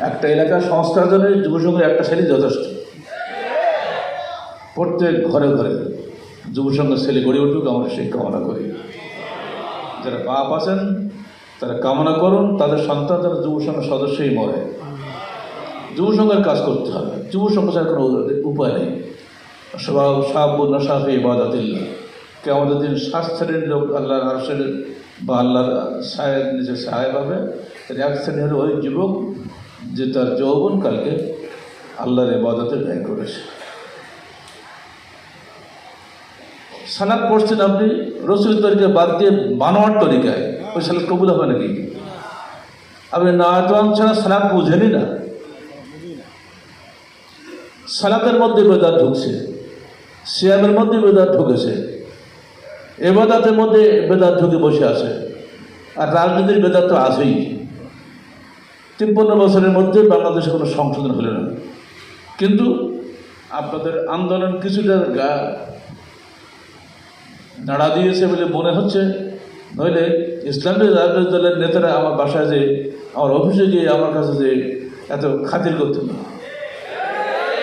একটা এলাকার সংস্কার জন্য যুবসংঘের একটা ছেলে যথেষ্ট। প্রত্যেক ঘরে ঘরে যুবসংঘের ছেলে গড়ে উঠুক, আমরা সেই কামনা করি। যারা বাপ আছেন, তারা কামনা করুন, তাদের সন্তান যারা যুবসংঘের সদস্যই মরে। যুবসংঘের কাজ করতে হবে। যুবসংঘ ছাড়া কোনো উপায় নেই। সবাব সাহাব্য নশাফে ইবাদাতিল্লাহ। কে আমাদের দিন সাত শ্রেণির লোক আল্লাহর আরশের বা আল্লাহর সাহেব নিজের সাহেব হবে। এক শ্রেণি হলো ওই যুবক। যে তার যৌবনকালকে আল্লাহর ইবাদতে ব্যয় করেছে। সালাদ পড়ছেন আপনি রসুল তরিকা বাদ দিয়ে বানোয়ার তরিকায়। ওই সালাদ কবুল হবে নাকি? আপনি না আতওয়ান ছাড়া সালাদ বুঝেনি না। সালাতের মধ্যে বেদাত ঢুকছে, সিয়ামের মধ্যে বেদাত ঢুকেছে এবাদাতের মধ্যে বেদাত ঢুকে বসে আছে। আর রাজনীতির বেদাত তো আছেই। তিপ্পান্ন বছরের মধ্যে বাংলাদেশে কোনো সংশোধন হলো না। কিন্তু আপনাদের আন্দোলন কিছুটা গা নাড়া দিয়েছে বলে মনে হচ্ছে। নইলে ইসলামী রাজনৈতিক দলের নেতারা আমার বাসায় যে, আমার অফিসে গিয়ে আমার কাছে যে এত খাতির করতো না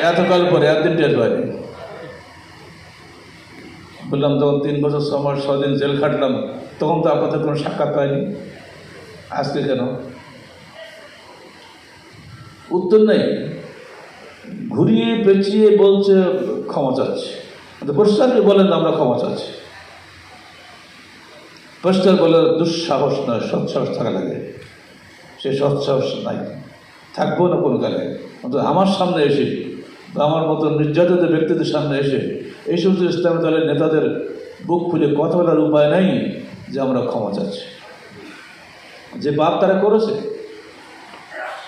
এতকাল পরে একদিন টের পাইনি। বললাম, তখন তিন বছর ছ মাস ছদিন জেল খাটলাম। তখন তো আপনাদের কোনো সাক্ষাৎ পাইনি। আজকে কেন? উত্তর নেই। ঘুরিয়ে পেঁচিয়ে বলছে, ক্ষমা চাচ্ছি। পরিষ্কারকে বলেন, আমরা ক্ষমা চাচ্ছি। পরিষ্কার বলে দুঃসাহস নয়, সৎসাহস থাকা লাগে। সে সৎসাহস নাই। থাকব না কোনো কালে। অন্তত আমার সামনে এসে আমার মতো নির্যাতিত ব্যক্তিদের সামনে এসে, এই সমস্ত ইসলামী দলের নেতাদের বুক খুলে কথা বলার উপায় নাই যে আমরা ক্ষমা চাচ্ছি। যে পাপ তারা করেছে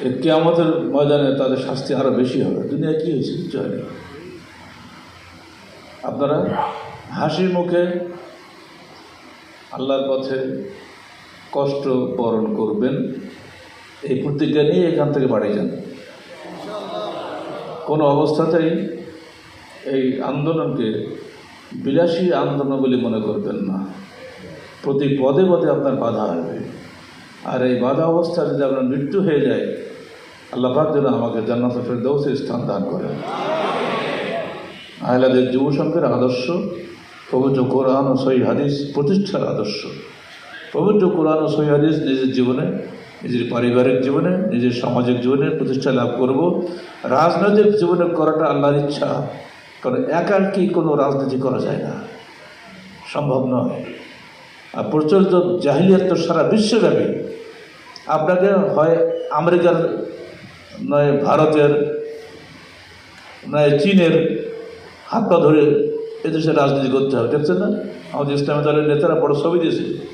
এই আমাদের ময়দানে তাদের শাস্তি আরও বেশি হবে। দুনিয়া কী হয়েছে? কিছু হয়নি। আপনারা হাসি মুখে আল্লাহর পথে কষ্ট বরণ করবেন। এই প্রতিজ্ঞা নিয়ে এখান থেকে বাড়ি যান। কোনো অবস্থাতেই এই আন্দোলনকে বিলাসী আন্দোলন বলে মনে করবেন না। প্রতি পদে পদে আপনার বাধা আসবে। আর এই বাধা অবস্থা যদি আপনার মৃত্যু হয়ে যায় আল্লাহ পাক যেন আমাকে জান্নাত ফেরদৌসের স্থান দান করেন। আহলাদের যুব সংঘের আদর্শ, পবিত্র কোরআন ও সহি হাদিস প্রতিষ্ঠার আদর্শ। পবিত্র কোরআন ও সহি হাদিস নিজের জীবনে, নিজের পারিবারিক জীবনে, নিজের সামাজিক জীবনে প্রতিষ্ঠা লাভ করব। রাজনৈতিক জীবনে করাটা আল্লাহর ইচ্ছা, কারণ একার কি কোনো রাজনীতি করা যায় না। সম্ভব নয়। আর প্রচলিত জাহিলিয়াত তো সারা বিশ্বব্যাপী আপনাকে হয় আমেরিকার নয় ভারতের, নয় চীনের হাত পা ধরে এদেশে রাজনীতি করতে হবে। দেখছেন না? আমাদের ইসলামী দলের নেতারা বড় ছবি দিয়েছে।